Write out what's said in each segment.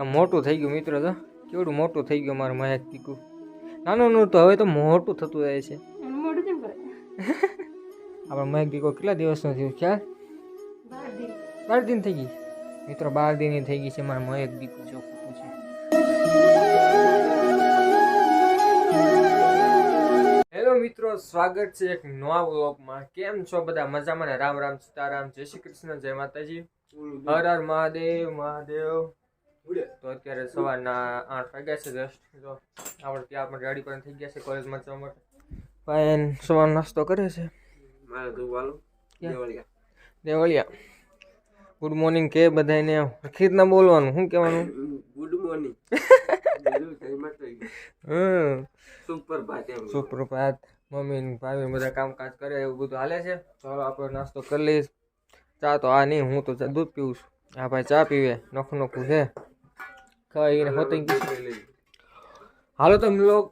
આ મોટું થઈ ગયું મિત્રો તો. કેવડું મોટું થઈ ગયું મારું મહેક દીકું નાનું નાનું તો હવે તો મોટું થતું જાય છે. આપણે મહેક દીકો કેટલા દિવસનો થયું ખ્યાલ? બાર દિન. થઈ ગઈ. મિત્રો બાર દિનની થઈ ગઈ છે મારા મહેક દીકું ચોખ્ખું છે. હેલો મિત્રો સ્વાગત છે એક નવા વ્લોગમાં. કેમ છો બધા? મજામાં ને? રામ રામ સીતારામ. જય શ્રી કૃષ્ણ જય માતાજી. હર હર મહાદેવ મહાદેવ. તો અત્યારે સવારના આઠ વાગ્યા છે જસ્ટ જો આપણે ત્યાં પણ ગાડી પણ થઈ ગયા છે કોલેજમાં જવા માટે. પાયન સવાર નાસ્તો કરે છે? મારે દેવળિયા. દેવળિયા. ગુડ મોર્નિંગ કે બધાને રીતના બોલવાનું શું કહેવાનું? ગુડ મોર્નિંગ હમ. સુપર ભાત એમ સુપ્રભાત મમ્મી ભાભી બધા કામકાજ કરે એવું બધું હાલે છે? ચાલો આપણે નાસ્તો કરી લઈશ. ચા તો આ નહીં હું તો દૂધ પીવું છું. આ ભાઈ ચા પીવે. નોખું નોખું છે. ખાઈને હોતી હાલો તો વ્લોગ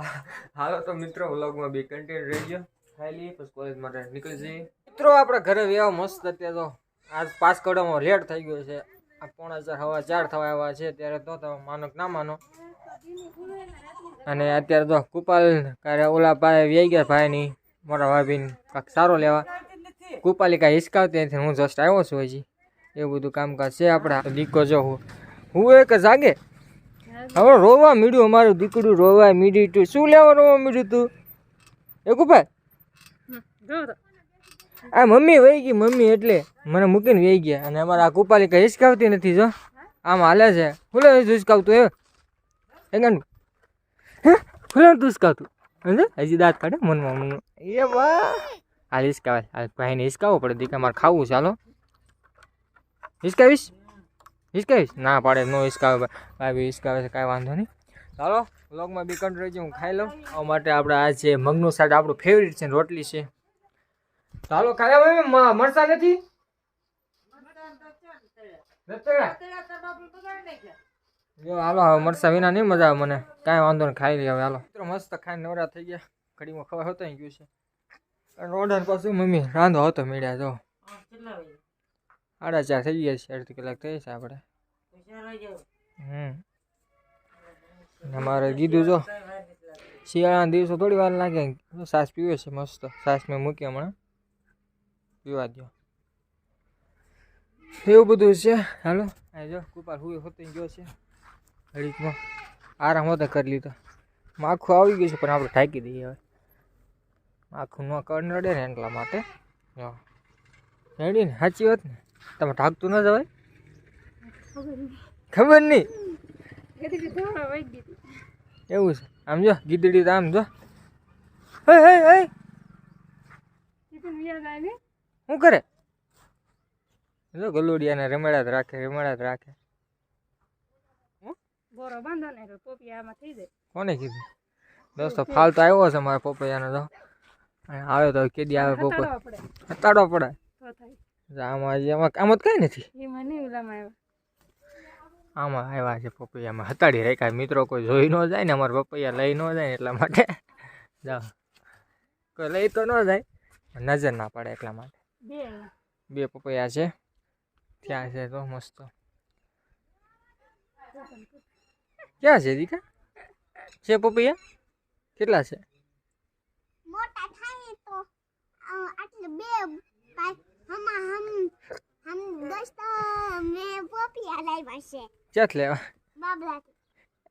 હાલો તો મિત્રો વ્લોગમાં બી કન્ટેન્ટ રહેજો. ખાઈ લઈએ પછી કોલેજ માટે નીકળી જઈએ. મિત્રો આપણે ઘરે વ્યાવ મસ્ત અત્યારે તો. આજ પાસ કરવામાં લેટ થઈ ગયો છે. આ પોણા ચાર હવા ચાર થવા આવ્યા છે ત્યારે તો તમે માનો ના માનો. અને અત્યારે તો કુપાલ કારે ઓલા ભાઈ વ્યાઈ ગયા ભાઈની. મોટા ભાભીને કાંક સારો લેવા. કુપાલી કાંઈ હિસકાવતી નથી. હું જસ્ટ આવ્યો છું હજી. એવું બધું કામકાજ છે આપણા. દીકો જો હું. હું એક જાગે હવે રોવા મીડ્યું અમારું દીકરું રોવા મીડ્યું તું. શું લેવા રોવા મીડ્યું તું? એ કુપાલ આ મમ્મી વહી ગઈ મમ્મી એટલે. મને મૂકીને વહી ગયા. અને અમારા આ કુપાલી કઈ હિસકાવતી નથી જો. આમ હાલે છે. ખુલે હિસકાવતું એ એ ગાંડું. હે? ખુલે તું હિસકાવતું સમજે હજી દાંત કાઢે? મનમાં મનમાં. એ વાહ. હાલ હિસકાવે હાલ ભાઈને હિસકાવવો પડે. દીકરા મારે ખાવું ચાલો હિસકાવીશ હિસકાવીશ ના પાડે, નો હિસકાવે ભાઈ. હિસકાવે છે, કાંઈ વાંધો નહીં. ચાલો વ્લોગમાં બી કંટ્રોલ રહેજો, હું ખાઈ લઉં. આ માટે આપણે આ છે મગનું શાક, આપણું ફેવરિટ છે રોટલી છે. ચાલો, ખાયા ભાઈ મળતા નથી? જો, હાલો, હવે મરસા વિના નહીં મજા આવે મને. કાંઈ વાંધો નહીં, ખાઈ લઈએ હવે, હાલો. મિત્રો, મસ્ત ખાઈને નવરા થઈ ગયા. ઘડીમાં ખબર હોતો ગયું છે. ઓર્ડર પાછું મમ્મી રાંધો હતો મેળ્યા જો. સાડા ચાર થઈ ગયા છે અડધી કલાક થઈ છે આપણે હમ અમારે કીધું જો શિયાળાના દિવસો થોડી વાર લાગે સાસ પીવે છે મસ્ત સાસ મેં મૂકી હમણાં પીવા દો એવું બધું છે હાલો અહીં જો કુપાર હું હોતી ગયો છે ઘડીકમાં આરામ હોતા કરી લીધો માખું આવી ગયું છે પણ આપણે ઠાકી દઈએ હવે માખું ન કર નડે ને એટલા માટે રેડી ને સાચી વાત ને તમે ઢાંકતું ન જવાય? ખબર નહીં. એવું છે. આમ જો ગીદડી તો આમ જો. શું કરે? જો ગલુડિયાને રમેડા જ રાખે રમેડા જ રાખે. કોને કીધું? દોસ્તો ફાલ તો આવ્યો છે મારા પપૈયાનો તો. આવ્યો તો કેદી આવે પોપૈયા હટાડો પડે. થાય આમાં આમાં આમાં તો કઈ નથી. એમાં નહીં ઓલામાં આવ્યા. આમાં આવ્યા છે પપૈયામાં હતાડી રાખ્યા. મિત્રો કોઈ જોઈ ન જાય ને અમારા પપૈયા લઈ ન જાય ને એટલા માટે. જાઓ. કોઈ લઈ તો ન જાય. નજર ના પડે એટલા માટે. બે બે પપૈયા છે. ત્યાં છે તો મસ્ત. ક્યાં છે દીકા? છે પપૈયા? કેટલા છે? મોટા થાય તો આટલે બે હમા હમ હમ દોસ્તો મે પોપિયા લાવ્યા છે. ક્યાં લેવા? બાબલાથી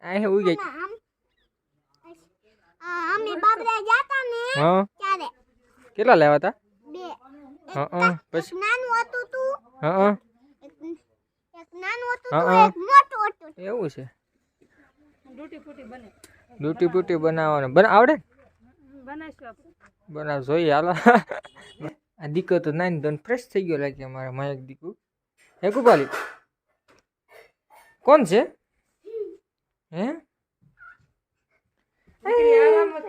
અહીં ઉગી ગઈ હમ અમે બાબલા જાતા ને હા. ત્યારે. કેટલા લેવા તા? બે. હા હા પછી? નાનું હતું તું. હા હા. એક નાનું હતું તું એક મોટું હતું. એવું છે. ડૂટી ફૂટી બને. ડૂટી પૂટી બનાવવાનું. બના આવડે? બનાવશું આપણે. બનાવ જોઈએ હાલો. આ દીકો તો નાની દોન ફ્રેશ થઈ ગયો લાગે અમારે મયક દીકુ હે કુપાલી કોણ છે? હે? દીકરી આરામ જ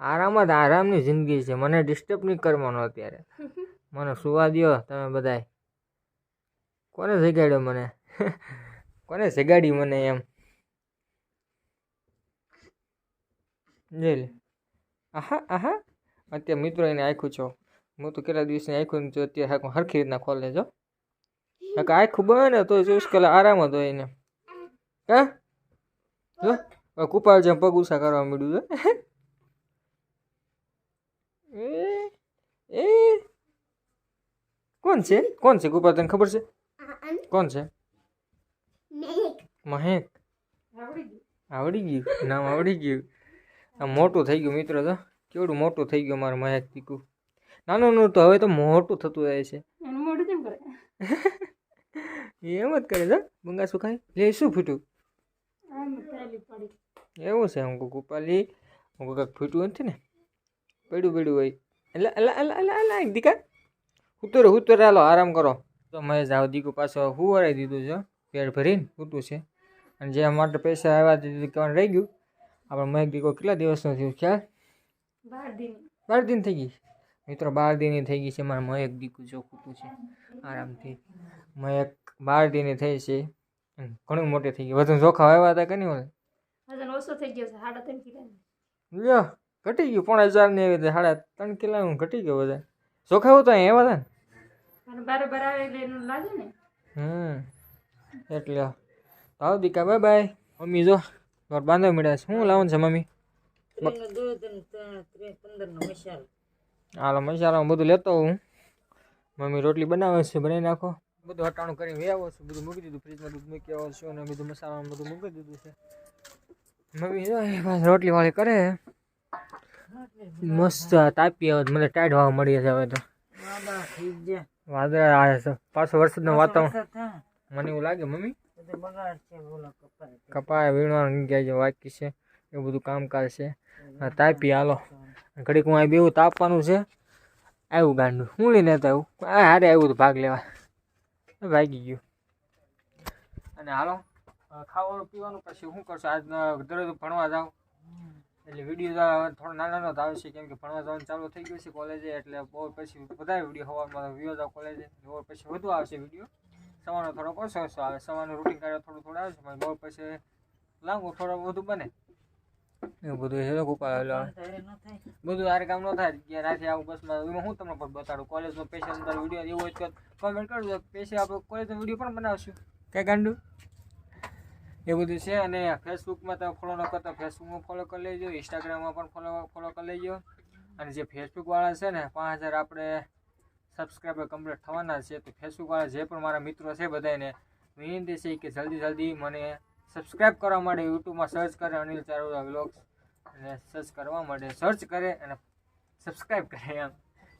આરામ આરામની જિંદગી છે. મને ડિસ્ટર્બ નહીં કરવાનો અત્યારે. મને સુવા દો તમે બધાય. કોને જગાડ્યો મને? કોને જગાડી મને એમ? જોઈ લે. આહા આહા. અત્યારે મિત્રો એને આખું છો. હું તો કેટલા દિવસની આખું જો અત્યારે સરખી હરખી રીતના ખોલે જો. આખું બને તો ચોવીસ કલાક આરામ હતો એને. હા? જો કુપાળ જેમ પગ ઉષા કરવા મળ્યું છે. એ એ કોણ છે? કોણ છે કુપાળ તને ખબર છે? કોણ છે? મહેક. આવડી ગયું. નામ આવડી ગયું. આ મોટું થઈ ગયું મિત્ર તો. કેવડું મોટું થઈ ગયું મારું મહેક પીકું. નાનું નાનું તો હવે તો મોટું થતું જાય છે. એમ જ કરે છે. બંગા શું ખાય લે શું ફૂટ્યું? એવું છે હું ગોપાલી હું કાંક ફૂટ્યું નથી ને. પડ્યું પડ્યું હોય. એટલે અલા અલા અલા દીકા ઉતરો ઉતરો હાલો આરામ કરો. તો મેં જાવ દીકુ પાછો હુવરાઈ દીધું છે. પેટ ભરીને ઉતું છે. અને જે માટે પૈસા આવ્યા તે કહેવાનું રહી ગયું. આપણે મહેક દીકો કેટલા દિવસનો થયું ખ્યાલ? બાર દિન. બાર દિન થઈ ગઈ? મિત્રો બાર દિને થઈ ગઈ છે મારા મયક દીકું ચોખ્ખું છે. આરામથી. મયક બાર દિનની થઈ છે. ઘણું મોટી થઈ ગયું. વજન ચોખા આવ્યા હતા કે નહીં ઓલે? વજન ઓછો થઈ ગયો છે સાડા ત્રણ કિલો લ્યો ઘટી ગયું. પોણા હજાર ને એવી રીતે સાડા ત્રણ કિલોનું ઘટી ગયું બધા ચોખા તો અહીંયા એવા હતા ને? અને આવે એટલે એનું લાગે ને? હમ એટલે. આવ દીકા બાય બાય. મમ્મી જો. લોટ બાંધવા મળ્યા છે. શું લાવવાનું છે મમ્મી? હાલો મસાલામાં બધું લેતો હું મમ્મી રોટલી બનાવે છે બનાવી નાખો. બધું હટાણું કરીને વે આવો છું. બધું મૂકી દીધું ફ્રીજમાં દૂધ મૂકી આવો છું અને બધું મસાલામાં બધું મૂકી દીધું છે. મમ્મી રોટલી વાળી કરે. મસ્ત તાપી આવે મને ટાઈટ વાવા મળી છે હવે તો. વાદળા આવે છે. પાછો વરસાદનું વાતાવરણ. મને એવું લાગે મમ્મી? કપાય વીણવાનું ગયા છે વાકી છે એવું બધું કામકાજ છે. તાપી હાલો. ઘડીક હું અહીં બેવું તાપવાનું છે. આવ્યું ગાંડું. હું લઈને હતા એવું આ હારે આવ્યું હતું ભાગ લેવા. ભાગી ગયું. અને હાલો ખાવાનું પીવાનું પછી શું કરશો? આજ દરરોજ ભણવા જાવ એટલે વીડિયો થોડો નાનો નાનો આવે છે કેમ કે ભણવા જવાનું ચાલુ થઈ ગયું છે કોલેજે એટલે બહુ પછી વધારે વીડિયો હવામાં વિયો જાવ કોલેજે પછી વધુ આવશે વીડિયો સવારનો થોડોક ઓછો ઓછો આવે. સવારનું રૂટીન કાર્ય થોડું થોડું આવે છે. બહુ પછી લાંબુ થોડો વધુ બને. એવું બધું છે ઉપાડેલો બધું આરે કામ ન થાય. કે રાતે આવું બસમાં એમાં હું તમને પણ બતાડું? કોલેજનો સ્પેશિયલ અંદર વીડિયો એવું હોય તો કોમેન્ટ કરજો. સ્પેશિયલ આપણે કોલેજનો વીડિયો પણ બનાવશું. કઈ ગાંડુ? એ બધું છે. અને ફેસબુકમાં તમે ફોલો ન કરતા ફેસબુકમાં ફોલો કરી લેજો. ઇન્સ્ટાગ્રામમાં પણ ફોલો ફોલો કરી લેજો. અને જે ફેસબુકવાળા છે ને પાંચ હજાર આપણે સબસ્ક્રાઈબર કમ્પ્લીટ થવાના છે, તો ફેસબુકવાળા જે પણ મારા મિત્રો છે બધાને વિનંતી છે કે જલ્દી જલ્દી મને સબસ્ક્રાઈબ કરવા માટે યુટ્યુબમાં સર્ચ કરે, અનિલ ચારુલા વ્લોગ્સ અને સર્ચ કરવા માટે સર્ચ કરે અને સબસ્ક્રાઈબ કરે એમ.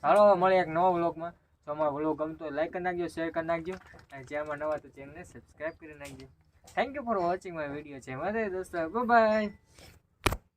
હાલો મળે એક નવો વ્લોગમાં જો અમારો વ્લોગ ગમતો લાઈક કરી નાખજો શેર કરી નાખજો, અને જેમાં નવા તો ચેનલને સબસ્ક્રાઈબ કરી નાખજો. Thank you for watching my video છે મારે દોસ્તો. બાય